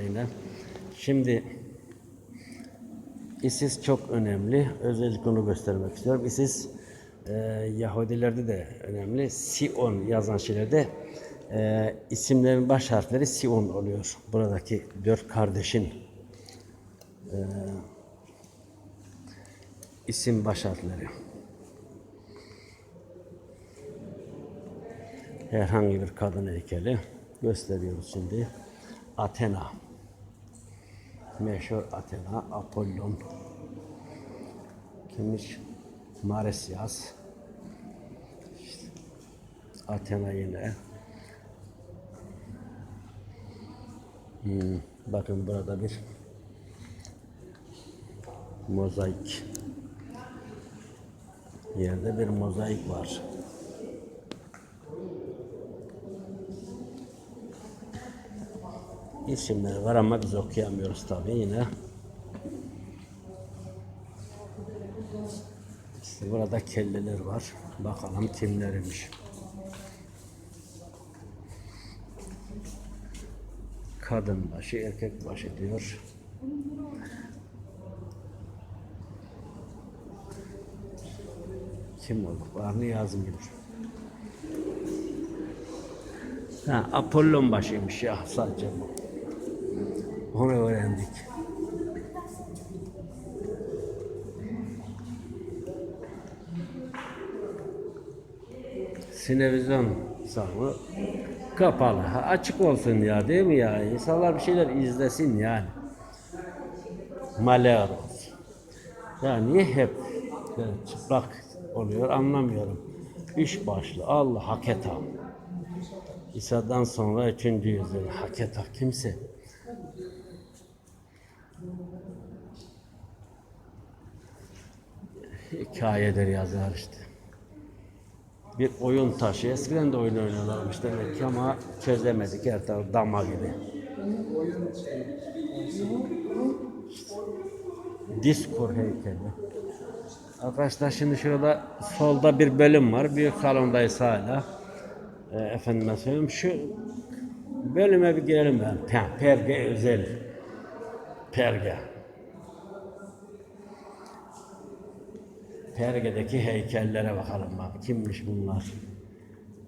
yine. Şimdi ISIS çok önemli. Özellikle onu göstermek istiyorum. ISIS e, Yahudilerde de önemli. Sion yazan şeylerde e, isimlerin baş harfleri Sion oluyor. Buradaki dört kardeşin e, isim baş harfleri. Herhangi bir kadın heykeli gösteriyoruz şimdi. Athena. Meşhur Athena, Apollon. Kimmiş? Maresias. İşte Athena yine. Hmm, bakın burada bir mozaik. Yerde bir mozaik var. İsimleri var ama biz okuyamıyoruz tabii yine. İşte burada kelleler var. Bakalım kimlermiş. Kadın başı, erkek başı diyor. Kim olduklarını yazmıyor. Ha, Apollon başıymış ya sadece bu. Onu öğrendik. Sinevizyon salonu kapalı. Açık olsun ya değil mi ya? İnsanlar bir şeyler izlesin yani. Malear olsun. Ya niye hep çıplak oluyor anlamıyorum. Üç başlı Allah haketa. İsa'dan sonra üçüncü yüzyıl haketa kimse hikayeler yazar işte. Bir oyun taşı. Eskiden de oyun oynuyorlarmış demek ki ama çözemedik. Her taraf dama gibi. Diskur heykeli. Arkadaşlar şimdi şurada solda bir bölüm var. Büyük salondayız hala. E, efendime söyleyeyim şu bölüme bir girelim ben. Pe- Perge özel. Perge. Perge'deki heykellere bakalım bak. Kimmiş bunlar?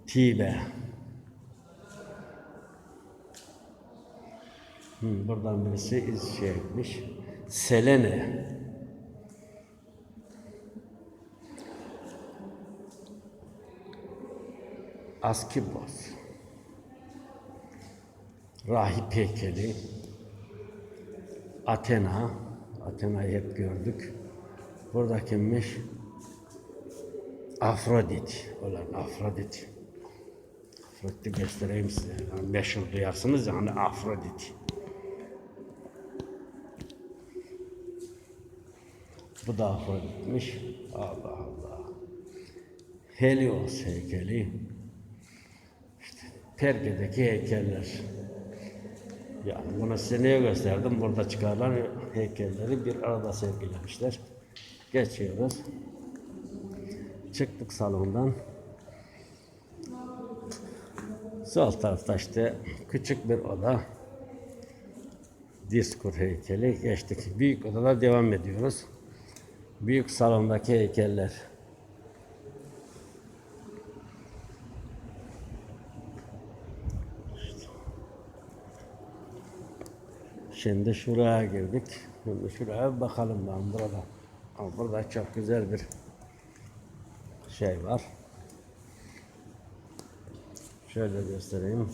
Tibe. Hmm, buradan birisi iz şey etmiş. Selene. Askibos. Rahip heykeli. Athena. Athena'yı hep gördük. Burada kimmiş? Afrodit. Ulan Afrodit. Afrodit'i göstereyim size. Yani meşhur duyarsınız ya hani Afrodit. Bu da Afrodit'miş. Allah Allah. Helios heykeli. İşte Perge'deki heykeller. Yani bunu size niye gösterdim? Burada çıkarılan heykelleri bir arada sergilemişler. Geçiyoruz. Çıktık salondan. Sol tarafta işte küçük bir oda. Diskur heykeli geçtik. Büyük odada devam ediyoruz. Büyük salondaki heykeller. Şimdi şuraya girdik. Şimdi şuraya bakalım ben burada. Burada çok güzel bir şey var. Şöyle göstereyim.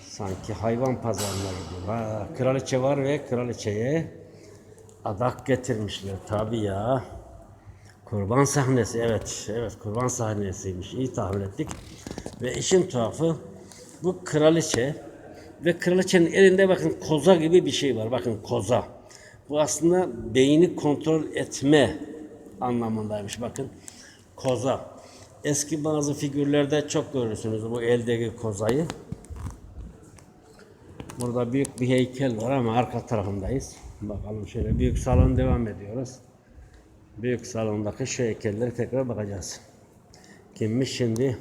Sanki hayvan pazarına gidiyor. Ha, kraliçe var ve kraliçeye adak getirmişler. Tabii ya. Kurban sahnesi evet. Evet kurban sahnesiymiş. İyi tahmin ettik. Ve işin tuhafı bu kraliçe ve kraliçenin elinde bakın koza gibi bir şey var. Bakın koza. Bu aslında beyni kontrol etme anlamındaymış. Bakın koza. Eski bazı figürlerde çok görürsünüz bu eldeki kozayı. Burada büyük bir heykel var ama arka tarafındayız. Bakalım şöyle büyük salon devam ediyoruz. Büyük salondaki şu heykelleri tekrar bakacağız. Kimmiş şimdi?